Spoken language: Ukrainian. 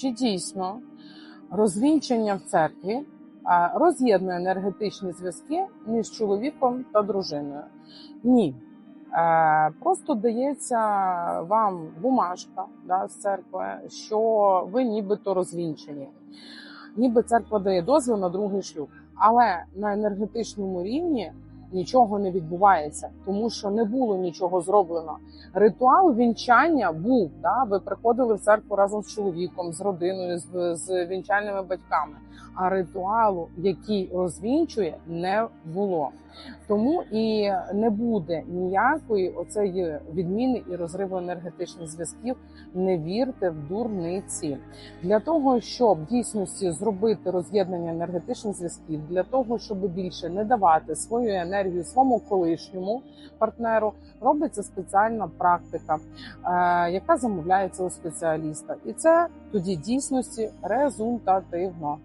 чи дійсно розвінчання в церкві роз'єднує енергетичні зв'язки між чоловіком та дружиною. Ні. Е, Просто дається вам бумажка да, з церкви, що ви нібито розвінчені. Ніби церква дає дозвіл на другий шлюб. Але на енергетичному рівні нічого не відбувається, тому що не було нічого зроблено. Ритуал вінчання був. Да? Ви приходили в церкву разом з чоловіком, з родиною, з, з вінчальними батьками. А ритуалу, який розвінчує, не було. Тому і не буде ніякої оцеї відміни і розриву енергетичних зв'язків. Не вірте в дурниці для того, щоб в дійсності зробити роз'єднання енергетичних зв'язків, для того, щоб більше не давати свою енергію своєму колишньому партнеру, робиться спеціальна практика, е, яка замовляється у спеціаліста, і це тоді дійсності результативно.